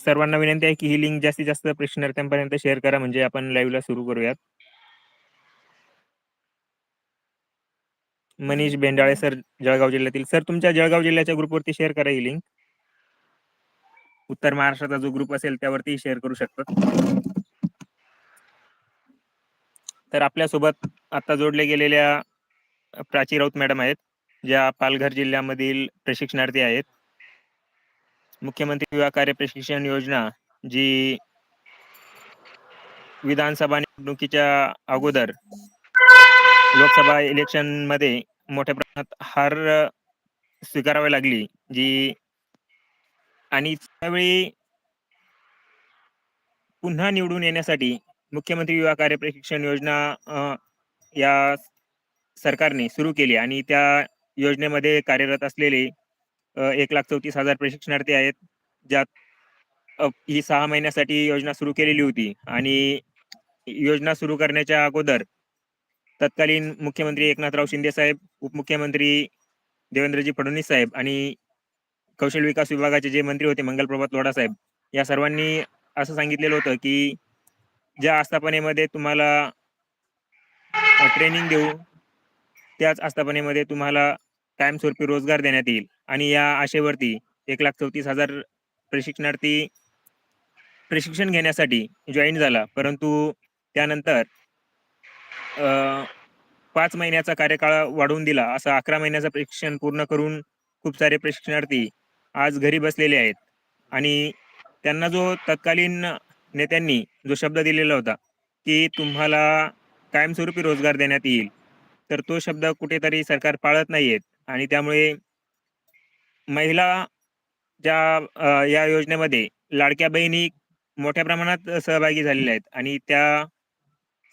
सर्वांना विनंती आहे की ही लिंक जास्तीत जास्त प्रश्नार्थ्यांपर्यंत शेअर करा. म्हणजे आपण लाईव्हला सुरू करूयात. मनीष बेंडाळे सर जळगाव जिल्ह्यातील. सर तुमच्या जळगाव जिल्ह्याच्या ग्रुपवरती शेअर करा ही लिंक उत्तर महाराष्ट्राचा जो ग्रुप असेल त्यावरती शेअर करू शकतात तर आपल्यासोबत आता जोडले गेलेल्या प्राची राऊत मॅडम आहेत ज्या पालघर जिल्ह्यामधील प्रशिक्षणार्थी आहेत. मुख्यमंत्री युवा कार्य प्रशिक्षण योजना जी विधानसभा निवडणुकीच्या अगोदर लोकसभा इलेक्शनमध्ये मोठ्या प्रमाणात हार स्वीकारावी लागली जी आणि त्यावेळी पुन्हा निवडून येण्यासाठी मुख्यमंत्री युवा कार्य प्रशिक्षण योजना या सरकारने सुरू केली आणि त्या योजनेमध्ये कार्यरत असलेले एक लाख चौतीस हजार प्रशिक्षणार्थी आहेत ज्यात ही सहा महिन्यासाठी योजना सुरू केलेली होती. आणि योजना सुरू करण्याच्या अगोदर तत्कालीन मुख्यमंत्री एकनाथराव शिंदे साहेब उपमुख्यमंत्री देवेंद्रजी फडणवीस साहेब आणि कौशल विकास विभागाचे जे मंत्री होते मंगलप्रभात लोढा साहेब या सर्वांनी असं सांगितलेलं होतं की ज्या आस्थापनेमध्ये तुम्हाला ट्रेनिंग देऊ त्याच आस्थापनेमध्ये तुम्हाला कायमस्वरूपी रोजगार देण्यात येईल. आणि या आशेवरती एक लाख चौतीस हजार प्रशिक्षणार्थी प्रशिक्षण घेण्यासाठी जॉईन झाला. परंतु त्यानंतर पाच महिन्याचा कार्यकाळ वाढवून दिला. असं अकरा महिन्याचं प्रशिक्षण पूर्ण करून खूप सारे प्रशिक्षणार्थी आज घरी बसलेले आहेत. आणि त्यांना जो तत्कालीन नेत्यांनी जो शब्द दिलेला होता की तुम्हाला कायमस्वरूपी रोजगार देण्यात येईल तर तो शब्द कुठेतरी सरकार पाळत नाहीयेत. आणि त्यामुळे महिला ज्या या योजनेमध्ये लाडक्या बहिणी मोठ्या प्रमाणात सहभागी झालेल्या आहेत आणि त्या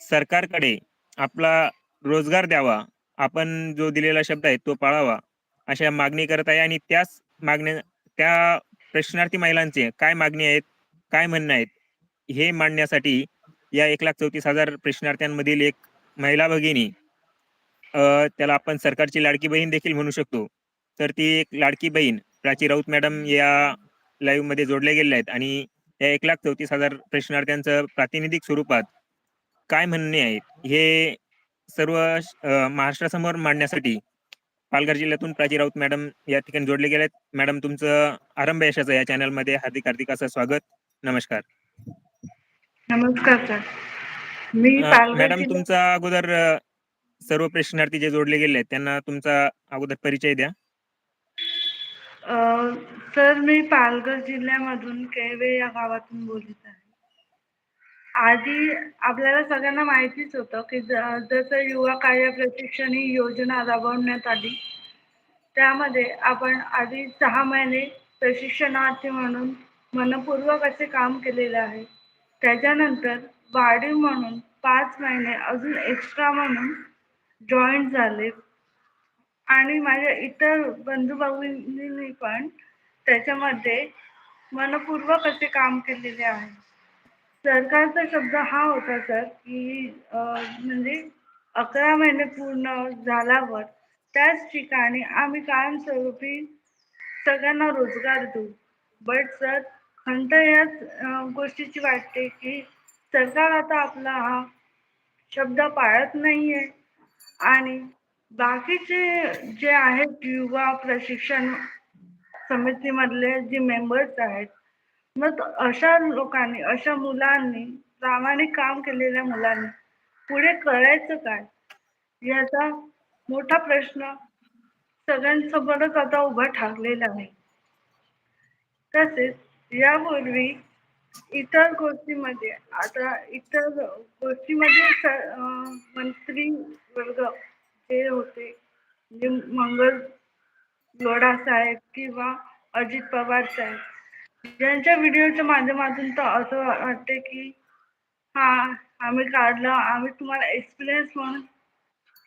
सरकारकडे आपला रोजगार द्यावा आपण जो दिलेला शब्द आहे तो पाळावा अशा मागणी करत आहे आणि त्याच मागण्या त्या प्रश्नार्थी महिलांचे काय मागणी आहेत काय म्हणणं आहेत हे मांडण्यासाठी या एक लाख चौतीस हजार प्रश्नार्थ्यांमधील एक महिला भगिनी त्याला आपण सरकारची लाडकी बहीण देखील म्हणू शकतो. तर ती एक लाडकी बहीण प्राची राऊत मॅडम या लाईव्हमध्ये जोडल्या गेलेल्या आहेत. आणि या एक लाख चौतीस हजार प्रश्नार्थ्यांचं प्रातिनिधिक स्वरूपात काय म्हणणे आहेत हे सर्व महाराष्ट्रासमोर मांडण्यासाठी पालघर जिल्ह्यातून प्राची राऊत मॅडम या ठिकाणी जोडले गेले आहेत मॅडम तुमचं आरंभ यशाचं या चॅनलमध्ये हार्दिक हार्दिक असं स्वागत. नमस्कार. नमस्कार सर. मी मॅडम तुमचा अगोदर सर्व प्रश्नार्थी जे जोडले गेले आहेत त्यांना तुमचा अगोदर परिचय द्या. सर मी पालघर जिल्ह्यामधून केळवे या गावातून बोलत आहे. आधी आपल्याला सगळ्यांना माहितीच होतं की ज- जसं युवा कार्य प्रशिक्षण ही योजना राबवण्यात आली त्यामध्ये आपण आधी सहा महिने प्रशिक्षणार्थी म्हणून मनपूर्वक असे काम केलेले आहे. त्याच्यानंतर वाढीव म्हणून पाच महिने अजून एक्स्ट्रा म्हणून जॉईन झाले. आणि माझ्या इतर बंधू पण त्याच्यामध्ये मनपूर्वक असे काम केलेले आहे. सरकारचा शब्द हा होता सर की म्हणजे अकरा महिने पूर्ण झाल्यावर त्याच ठिकाणी आम्ही कायमस्वरूपी सगळ्यांना रोजगार देऊ. बट सर खंत याच गोष्टीची वाटते की सरकार आता आपला हा शब्द पाळत नाहीये. आणि बाकीचे जे आहेत युवा प्रशिक्षण समितीमधले जे मेंबर्स आहेत मग अशा लोकांनी अशा मुलांनी प्रामाणिक काम केलेल्या मुलांनी पुढे करायचं काय? याचा मोठा प्रश्न सगळ्यांसमोरच आता उभा ठाकलेला आहे. तसेच यापूर्वी इतर गोष्टीमध्ये आता इतर गोष्टीमध्ये मंत्री वर्ग ते होते. मंगल लोढा साहेब किंवा अजित पवार साहेब. ज्यांच्या व्हिडिओच्या माध्यमातून तर असं वाटते की हा आम्ही काढलं आम्ही तुम्हाला एक्सपिरियन्स म्हणून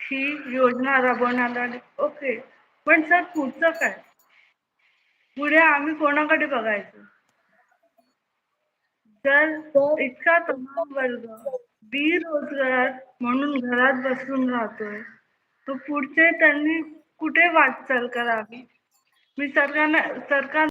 ही योजना राबवण्यात आली. ओके पण सर पुढचं काय? पुढे आम्ही कोणाकडे बघायचं? जर इतका तमाम वर्ग बेरोजगार म्हणून घरात बसून राहतोय तो पुढचे त्यांनी कुठे वाटचाल करावी? मी सरकारना सरकार